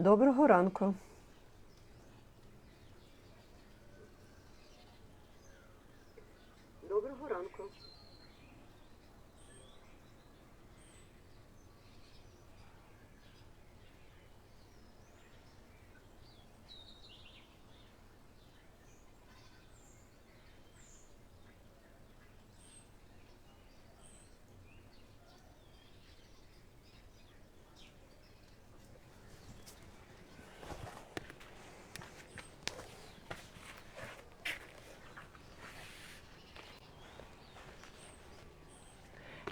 Доброго ранку. Доброго ранку.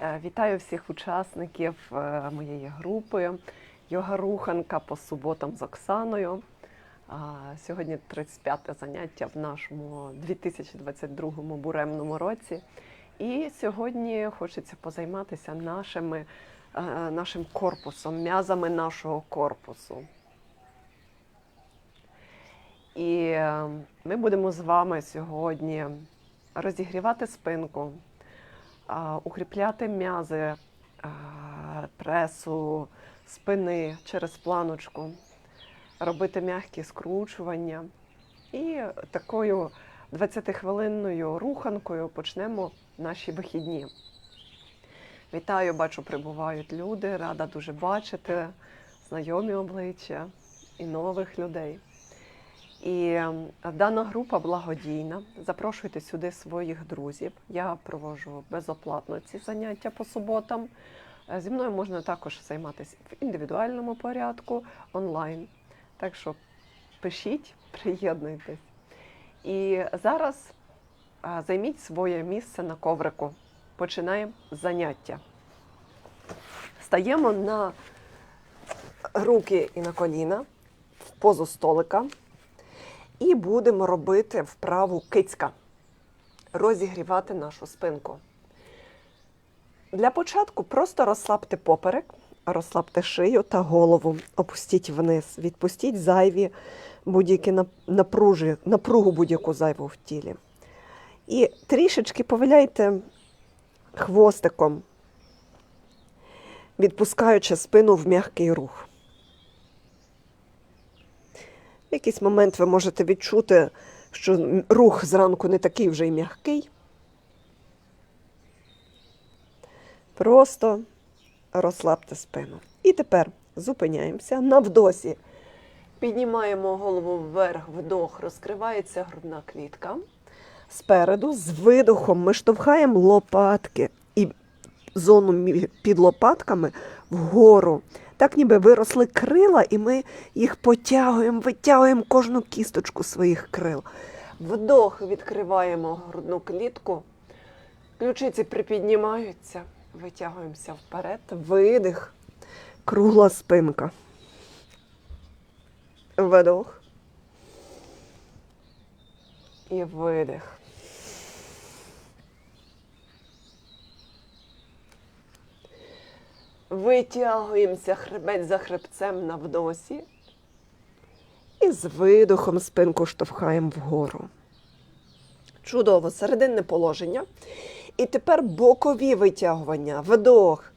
Е, Вітаю всіх учасників е, моєї групи Йога Руханка по суботам з Оксаною. Сьогодні 35-те заняття в нашому 2022 буремному році. І сьогодні хочеться позайматися нашими, е, нашим корпусом, м'язами нашого корпусу. І е, ми будемо з вами сьогодні розігрівати спинку, укріпляти м'язи пресу, спини через планочку, робити м'які скручування. І такою 20-хвилинною руханкою почнемо наші вихідні. Вітаю, бачу, прибувають люди, рада дуже бачити знайомі обличчя і нових людей. І е, дана група благодійна. Запрошуйте сюди своїх друзів. Я проводжу безоплатно ці заняття по суботам. Е, Зі мною можна також займатися в індивідуальному порядку онлайн. Так що пишіть, приєднуйтесь. І зараз е, займіть своє місце на коврику. Починаємо заняття. Стаємо на руки і на коліна в позу столика. І будемо робити вправу кицька, розігрівати нашу спинку. Для початку просто розслабте поперек, розслабте шию та голову, опустіть вниз, відпустіть зайві будь-які напружі, напругу будь-яку зайву в тілі. І трішечки повиляйте хвостиком, відпускаючи спину в м'який рух. В якийсь момент ви можете відчути, що рух зранку не такий вже й м'який. Просто розслабте спину. І тепер зупиняємося на вдосі. Піднімаємо голову вверх, вдох, розкривається грудна клітка. Спереду з видохом ми штовхаємо лопатки і зону під лопатками вгору. Так ніби виросли крила, і ми їх потягуємо, витягуємо кожну кісточку своїх крил. Вдох відкриваємо грудну клітку. Ключиці припіднімаються, витягуємося вперед. Видих. Кругла спинка. Вдох. І видих. Витягуємося хребець за хребцем на вдосі. І з видохом спинку штовхаємо вгору. Чудово, серединне положення. І тепер бокові витягування. Вдох.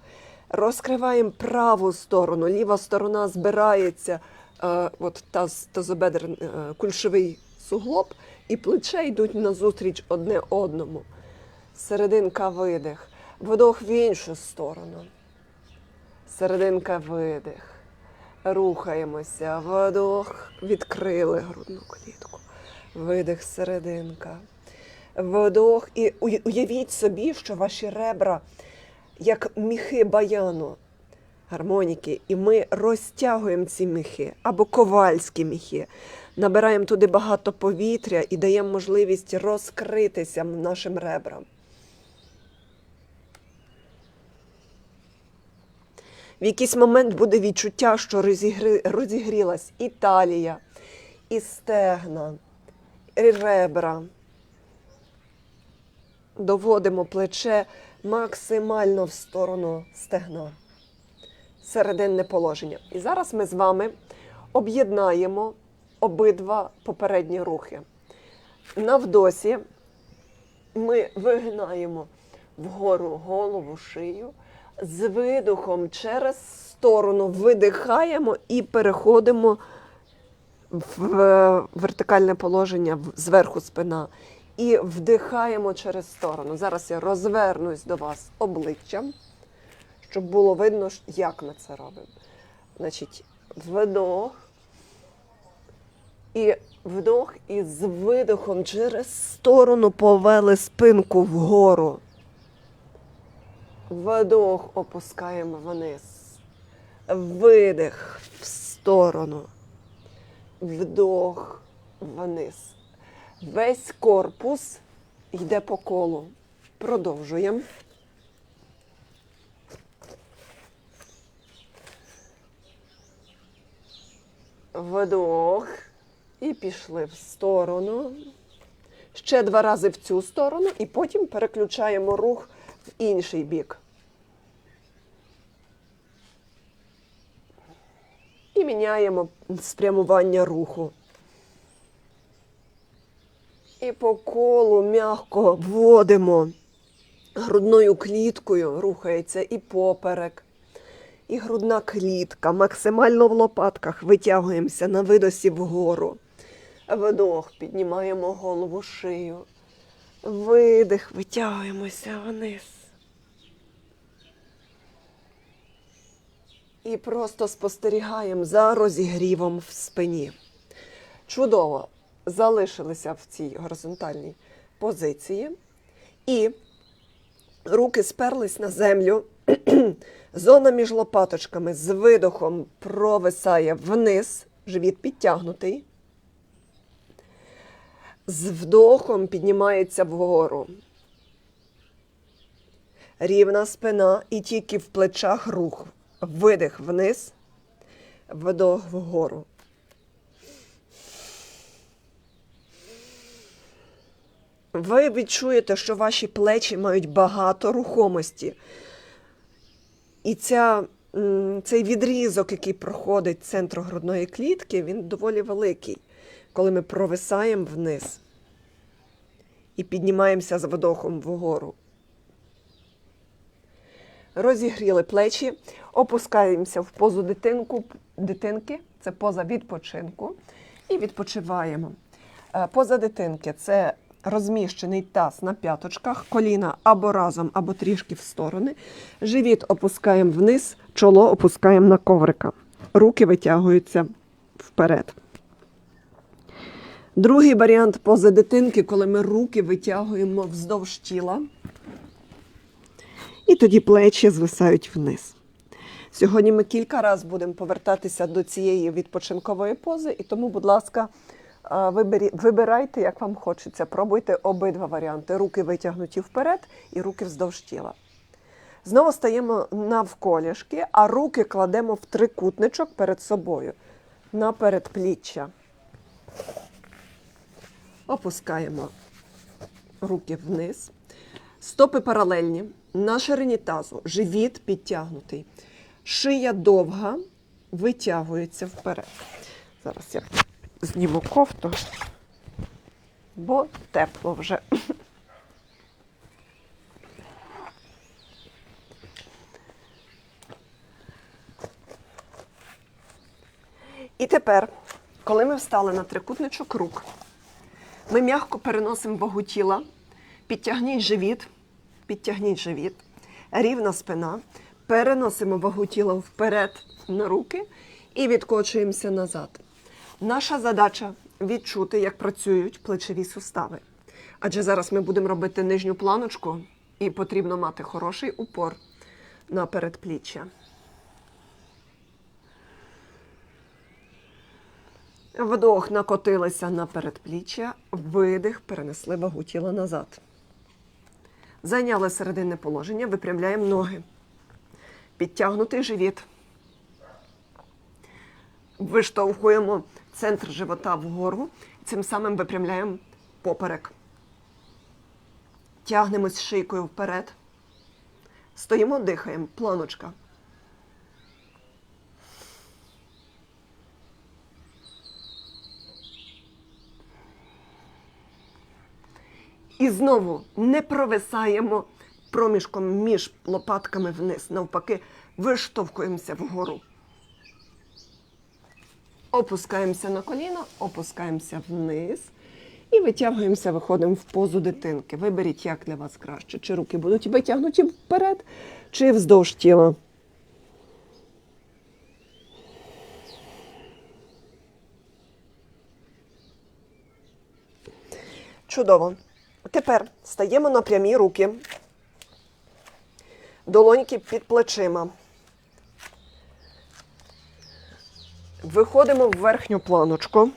Розкриваємо праву сторону, ліва сторона збирається, е, от таз, тазобедр, е, кульшовий суглоб, і плече йдуть назустріч одне одному. Серединка видих. Вдох в іншу сторону. Серединка видих. Рухаємося. Вдох. Відкрили грудну клітку. Видих серединка. Вдох. І уявіть собі, що ваші ребра, як міхи баяну, гармоніки, і ми розтягуємо ці міхи або ковальські міхи. Набираємо туди багато повітря і даємо можливість розкритися нашим ребрам. В якийсь момент буде відчуття, що розігри... розігрілась і талія, і стегна, і ребра. Доводимо плече максимально в сторону стегна. Серединне положення. І зараз ми з вами об'єднаємо обидва попередні рухи. На вдосі ми вигинаємо вгору голову, шию з видухом через сторону видихаємо і переходимо в вертикальне положення зверху спина. І вдихаємо через сторону. Зараз я розвернусь до вас обличчям, щоб було видно, як ми це робимо. Значить, вдох. І вдох, і з видохом через сторону повели спинку вгору. Вдох опускаємо вниз. Видих в сторону. Вдох вниз. Весь корпус йде по колу. Продовжуємо. Вдох. І пішли в сторону. Ще два рази в цю сторону, і потім переключаємо рух в інший бік. І міняємо спрямування руху. І по колу м'яко вводимо грудною кліткою, рухається і поперек, і грудна клітка. Максимально в лопатках витягуємося на видосі вгору. Вдох, піднімаємо голову шию. Видих, витягуємося вниз. І просто спостерігаємо за розігрівом в спині. Чудово залишилися в цій горизонтальній позиції. І руки сперлись на землю. Зона між лопаточками з видохом провисає вниз, живіт підтягнутий. З вдохом піднімається вгору. Рівна спина і тільки в плечах рух. Видих вниз, вдох вгору. Ви відчуєте, що ваші плечі мають багато рухомості. І ця, цей відрізок, який проходить центру грудної клітки, він доволі великий, коли ми провисаємо вниз і піднімаємося з вдохом вгору. Розігріли плечі, опускаємося в позу дитинку, дитинки, це поза відпочинку, і відпочиваємо. Е, Поза дитинки це розміщений таз на п'яточках, коліна або разом, або трішки в сторони. Живіт опускаємо вниз, чоло опускаємо на коврика. Руки витягуються вперед. Другий варіант поза дитинки, коли ми руки витягуємо вздовж тіла. І тоді плечі звисають вниз. Сьогодні ми кілька разів будемо повертатися до цієї відпочинкової пози, і тому, будь ласка, вибирайте, як вам хочеться. Пробуйте обидва варіанти: руки витягнуті вперед і руки вздовж тіла. Знову стаємо навколішки, а руки кладемо в трикутничок перед собою на передпліччя. Опускаємо руки вниз. Стопи паралельні, на ширині тазу, живіт підтягнутий. Шия довга, витягується вперед. Зараз я зніму кофту, бо тепло вже. І тепер, коли ми встали на трикутничок рук, ми м'яко переносимо вагу тіла, підтягніть живіт, підтягніть живіт, рівна спина, переносимо вагу тіла вперед на руки і відкочуємося назад. Наша задача відчути, як працюють плечові сустави. Адже зараз ми будемо робити нижню планочку, і потрібно мати хороший упор на передпліччя. Вдох накотилися на передпліччя, видих, перенесли вагу тіла назад. Зайняли серединне положення, випрямляємо ноги. Підтягнутий живіт. Виштовхуємо центр живота вгору, цим самим випрямляємо поперек. Тягнемось шийкою вперед. Стоїмо, дихаємо, планочка. І знову не провисаємо проміжком між лопатками вниз. Навпаки, виштовхуємося вгору. Опускаємося на коліно, опускаємося вниз і витягуємося, виходимо в позу дитинки. Виберіть, як для вас краще. Чи руки будуть витягнуті вперед, чи вздовж тіла. Чудово. Тепер стаємо на прямі руки. Долоньки під плечима. Виходимо в верхню планочку.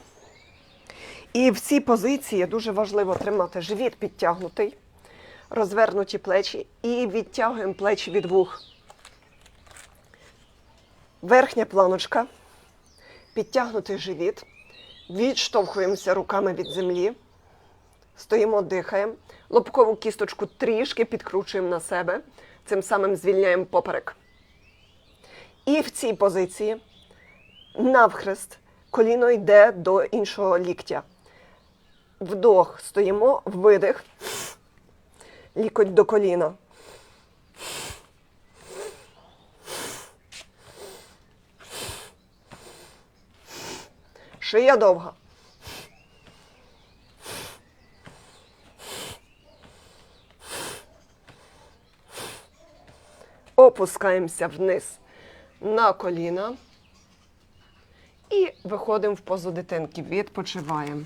І в цій позиції дуже важливо тримати живіт підтягнутий, розвернуті плечі і відтягуємо плечі від вух. Верхня планочка, підтягнутий живіт, відштовхуємося руками від землі, стоїмо, дихаємо, лобкову кісточку трішки підкручуємо на себе, цим самим звільняємо поперек. І в цій позиції навхрест коліно йде до іншого ліктя. Вдох, стоїмо, видих, лікоть до коліна. Шия довга. Опускаємося вниз на коліна. І виходимо в позу дитинки. Відпочиваємо.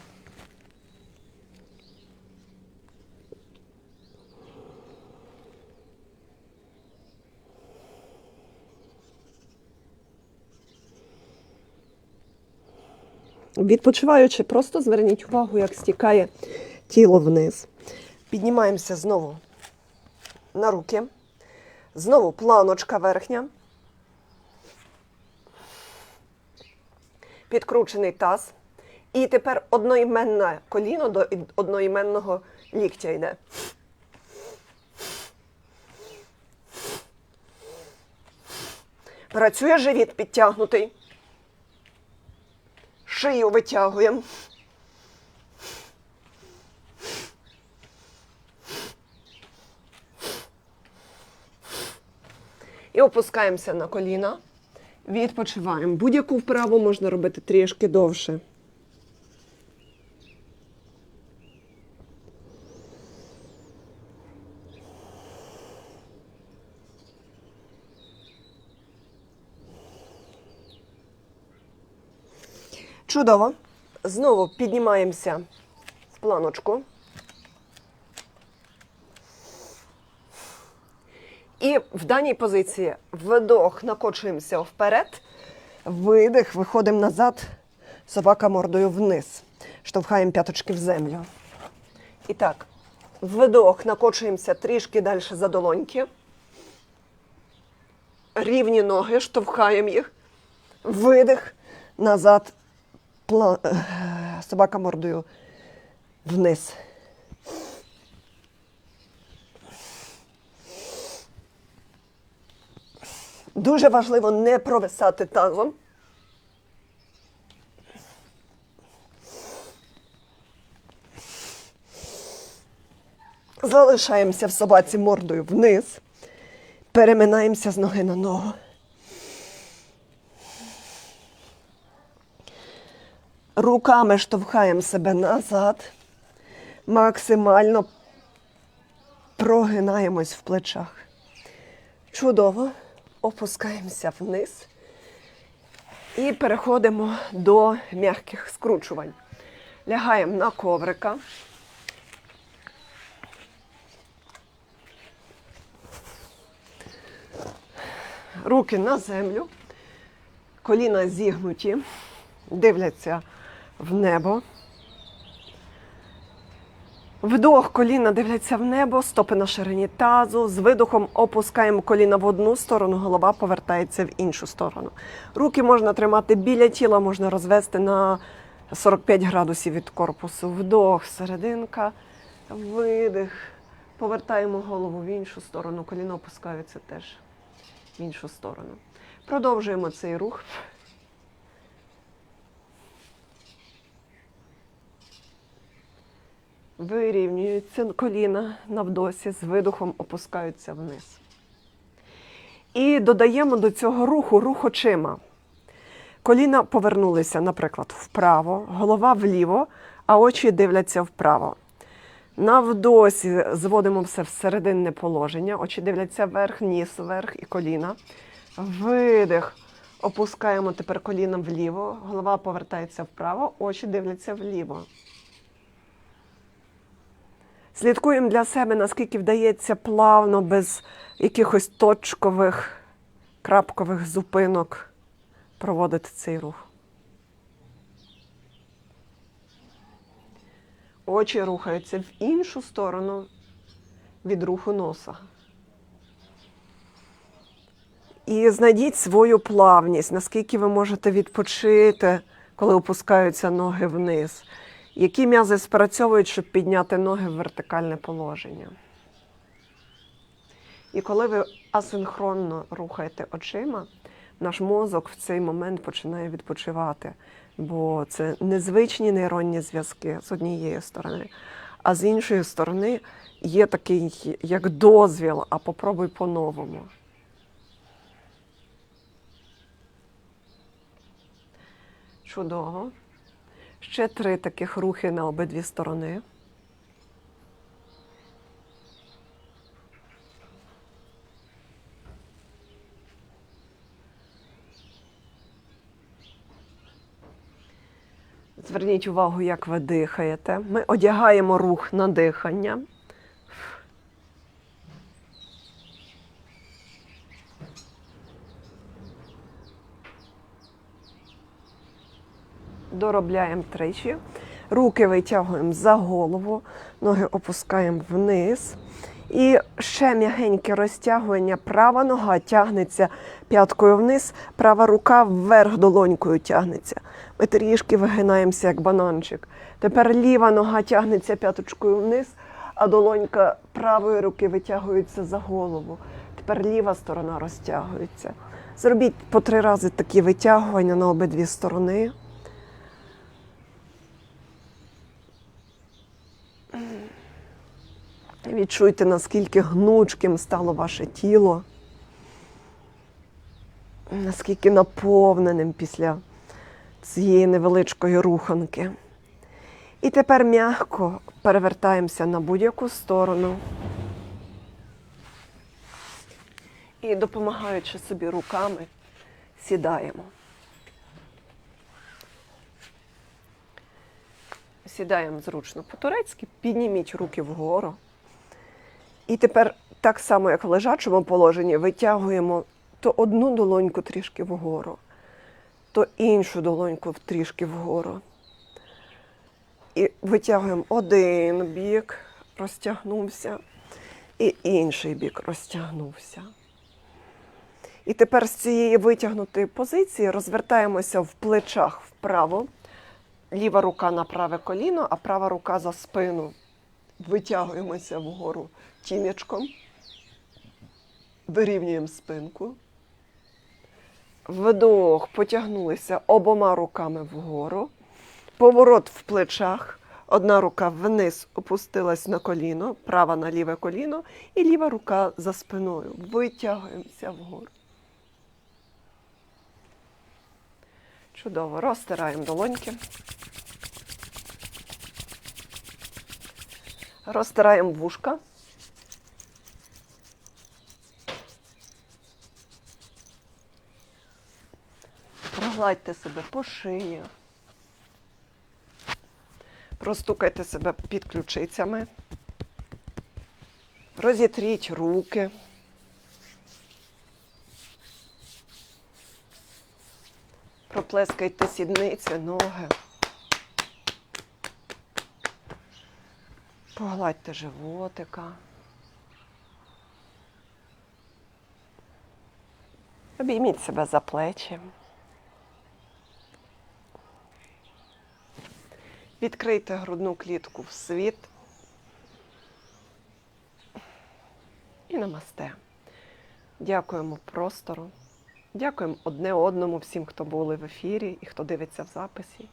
Відпочиваючи, просто зверніть увагу, як стікає тіло вниз. Піднімаємося знову на руки. Знову планочка верхня. Підкручений таз. І тепер одноіменне коліно до одноіменного ліктя йде. Працює живіт підтягнутий. Шию витягуємо. І опускаємося на коліна. Відпочиваємо. Будь-яку вправу можна робити трішки довше. Чудово. Знову піднімаємося в планочку. І в даній позиції вдох, накочуємося вперед, видих, виходимо назад, собака мордою вниз. Штовхаємо п'яточки в землю. І так, вдох, накочуємося трішки далі за долоньки. Рівні ноги, штовхаємо їх. Видих, назад, е, собака мордою вниз. Дуже важливо не провисати тазом. Залишаємося в собаці мордою вниз. Переминаємося з ноги на ногу. Руками штовхаємо себе назад. Максимально прогинаємось в плечах. Чудово. Опускаємося вниз і переходимо до м'яких скручувань. Лягаємо на коврика. Руки на землю, коліна зігнуті, дивляться в небо. Вдох, коліна дивляться в небо, стопи на ширині тазу. З видохом опускаємо коліна в одну сторону, голова повертається в іншу сторону. Руки можна тримати біля тіла, можна розвести на 45 градусів від корпусу. Вдох, серединка, видих. Повертаємо голову в іншу сторону, коліна опускаються теж в іншу сторону. Продовжуємо цей рух. Вирівнюються коліна навдосі, з видухом опускаються вниз. І додаємо до цього руху рух очима. Коліна повернулися, наприклад, вправо, голова вліво, а очі дивляться вправо. Навдосі зводимо все в серединне положення, очі дивляться вверх, ніс вверх і коліна. Видих. Опускаємо тепер коліном вліво, голова повертається вправо, очі дивляться вліво. Слідкуємо для себе, наскільки вдається плавно, без якихось точкових, крапкових зупинок проводити цей рух. Очі рухаються в іншу сторону від руху носа. І знайдіть свою плавність, наскільки ви можете відпочити, коли опускаються ноги вниз. Які м'язи спрацьовують, щоб підняти ноги в вертикальне положення. І коли ви асинхронно рухаєте очима, наш мозок в цей момент починає відпочивати, бо це незвичні нейронні зв'язки з однієї сторони, а з іншої сторони є такий як дозвіл, а попробуй по-новому. Чудово. Ще три таких рухи на обидві сторони. Зверніть увагу, як ви дихаєте. Ми одягаємо рух на дихання. Доробляємо тричі. Руки витягуємо за голову, ноги опускаємо вниз. І ще м'ягеньке розтягування. Права нога тягнеться п'яткою вниз, права рука вверх долонькою тягнеться. Ми трішки вигинаємося, як бананчик. Тепер ліва нога тягнеться п'яточкою вниз, а долонька правої руки витягується за голову. Тепер ліва сторона розтягується. Зробіть по три рази такі витягування на обидві сторони. Відчуйте, наскільки гнучким стало ваше тіло, наскільки наповненим після цієї невеличкої руханки. І тепер м'яко перевертаємося на будь-яку сторону. І допомагаючи собі руками, сідаємо. Сідаємо зручно по-турецьки, підніміть руки вгору. І тепер, так само, як в лежачому положенні, витягуємо то одну долоньку трішки вгору, то іншу долоньку трішки вгору. І витягуємо один бік, розтягнувся, і інший бік розтягнувся. І тепер з цієї витягнутої позиції розвертаємося в плечах вправо. Ліва рука на праве коліно, а права рука за спину. Витягуємося вгору тім'ячком, вирівнюємо спинку. Вдох, потягнулися обома руками вгору. Поворот в плечах. Одна рука вниз опустилась на коліно, права на ліве коліно, і ліва рука за спиною. Витягуємося вгору. Чудово. Розтираємо долоньки. Розтираємо вушка. Прогладьте себе по шиї. Простукайте себе під ключицями. Розітріть руки. Проплескайте сідниці, ноги. Погладьте животика. Обійміть себе за плечі. Відкрийте грудну клітку в світ. І намасте. Дякуємо простору. Дякуємо одне одному, всім, хто були в ефірі і хто дивиться в записі.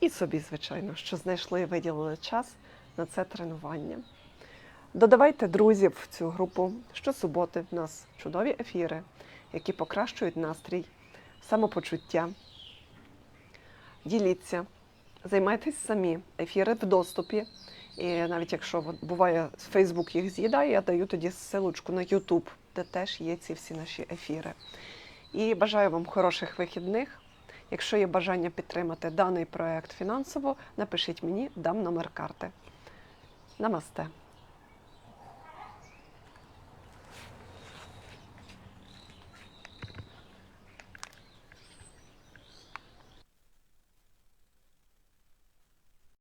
І собі, звичайно, що знайшли і виділили час на це тренування. Додавайте друзів в цю групу. Щосуботи в нас чудові ефіри, які покращують настрій, самопочуття. Діліться, займайтесь самі. Ефіри в доступі. І навіть якщо буває Фейсбук їх з'їдає, я даю тоді ссылочку на Ютуб, де теж є ці всі наші ефіри. І бажаю вам хороших вихідних. Якщо є бажання підтримати даний проект фінансово, напишіть мені, дам номер карти. Намасте.